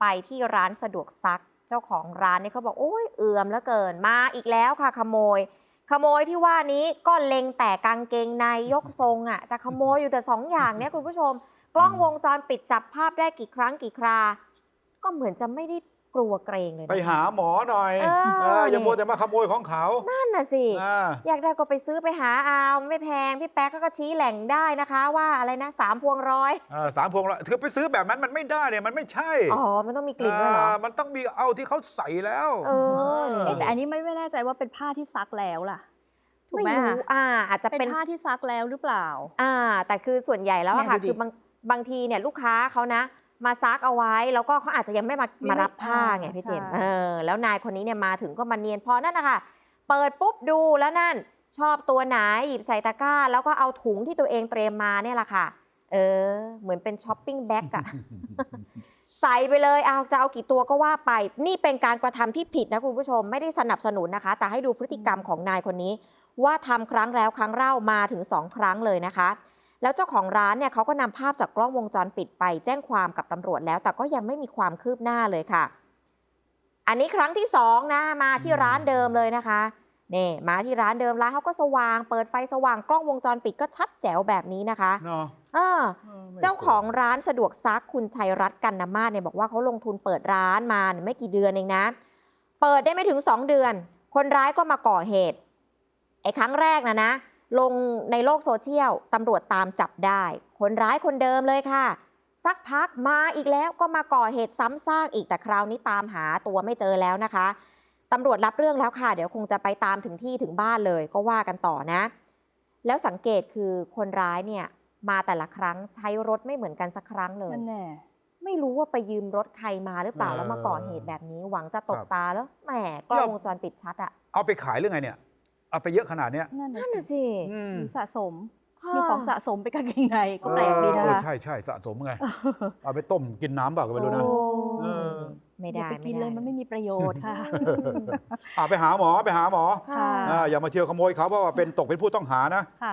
ไปที่ร้านสะดวกซัก เจ้าของร้านเนี่ยเขาบอกโอ้ยเอือมแล้วเกินมาอีกแล้วค่ะขโมย ขโมยที่ว่านี้ก็เล็งแต่กางเกงในยกทรงอะจะขโมยอยู่แต่สองอย่างเนี่ยคุณผู้ชม กล้องวงจรปิดจับภาพได้กี่ครั้งกี่ครา ก็เหมือนจะไม่ได้ กลัวเกรงเลยนะ ไปหาหมอหน่อยเออเอออย่านี่ มัวแต่มาขโมยของเขานั่นน่ะสิ อ่า อยากได้ก็ไปซื้อไปหาเอาไม่แพง พี่แป๊กก็ชี้แหล่งได้นะคะ ว่าอะไรนะสามพวงร้อย เออสามพวงละเธอไปซื้อแบบนั้นมันไม่ได้เนี่ยมันไม่ใช่อ๋อ มันต้องมีกลิ่นด้วยเหรอามันต้องมีเอาที่เขาใส่แล้ว เออนี่เเอ๊ะแต่อันนี้ไม่ไม่แน่ใจว่าเป็นผ้าที่ซักแล้วล่ะถูกไหมไม่อะรู้อ่า อาจจะเป็นเป็นผ้าที่ซักแล้วหรือเปล่า อ่า แต่คือส่วนใหญ่แล้วอะค่ะเนี่ยดูดิคือบางบางทีเนี่ยลูกค้าเขานะ มาซักเอาไว้ แล้วก็เขาอาจจะยังไม่มาไม่มารับผ้าอ่าไงพี่เจมส์ใช่เออแล้วนายคนนี้เนี่ยมาถึงก็มาเนียนพอนั่นนะคะเปิดปุ๊บดูแล้วนั่นชอบตัวไหนหยิบใส่ตะกร้า แล้วก็เอาถุงที่ตัวเองเตรียมมาเนี่ยแหละค่ะ เออ เหมือนเป็นช้อปปิ้งแบ็กอะใส่ไปเลยเอาจะเอากี่ตัวก็ว่าไป นี่เป็นการกระทำที่ผิดนะคุณผู้ชมไม่ได้สนับสนุนนะคะ แต่ให้ดูพฤติกรรมของนายคนนี้ ว่าทำครั้งแล้วครั้งเล่ามาถึงสองครั้งเลยนะคะ แล้วเจ้าของร้านเนี่ยเขาก็นำภาพจากกล้องวงจรปิดไป แจ้งความกับตำรวจแล้ว แต่ก็ยังไม่มีความคืบหน้าเลยค่ะ อันนี้ครั้งที่สองนะมาที่ร้านเดิมเลยนะคะนี่มาที่ร้านเดิมร้านเขาก็สว่าง เปิดไฟสว่างกล้องวงจรปิดก็ชัดแจ๋วแบบนี้นะคะเนาะเออออไม่เจ้าของร้านสะดวกซักคุณชัยรัตน์กันนามาศเนี่ยบอกว่าเขาลงทุนเปิดร้านมาเนี่ยไม่กี่เดือนเองนะ เปิดได้ไม่ถึง 2 เดือน คนร้ายก็มาก่อเหตุไอ้ครั้งแรกนะนะ ลงในโลกโซเชียลตำรวจตามจับได้ คนร้ายคนเดิมเลยค่ะ สักพักมาอีกแล้วก็มาก่อเหตุซ้ำซากอีกแต่คราวนี้ตามหาตัวไม่เจอแล้วนะคะตำรวจรับเรื่องแล้วค่ะ เดี๋ยวคงจะไปตามถึงที่ถึงบ้านเลยก็ว่ากันต่อนะ แล้วสังเกตคือคนร้ายเนี่ยมาแต่ละครั้งใช้รถไม่เหมือนกันสักครั้งเลยนั่นแน่ไม่รู้ว่าไปยืมรถใครมาหรือเปล่าเออแล้วมาก่อเหตุแบบนี้ หวังจะตบครับตาแล้วแหมกล้องแล้ววงจรปิดชัดอะเอาไปขายเรื่องไงเนี่ย เอาไปเยอะขนาดเนี้ย นั่นนั่นน่ะน่ะสิสิอืม มีสะสมค่ะมีของสะสมไปนกางเกงในก็แปลกดีนะเออคะใช่ใช่สะสมไง เอาไปต้มกินน้ำเปล่าก็ไม่รู้นะ โอ้เออ ไม่อย่าได้ไปไม่กินได้เลยมันไม่มีประโยชน์ค่ะ อ่าไปหาหมอไปหาหมอค่ะ อ่าอย่ามาเที่ยวขโมยเขาเพราะว่าเป็นตกเป็นผู้ต้องหานะ ค่ะ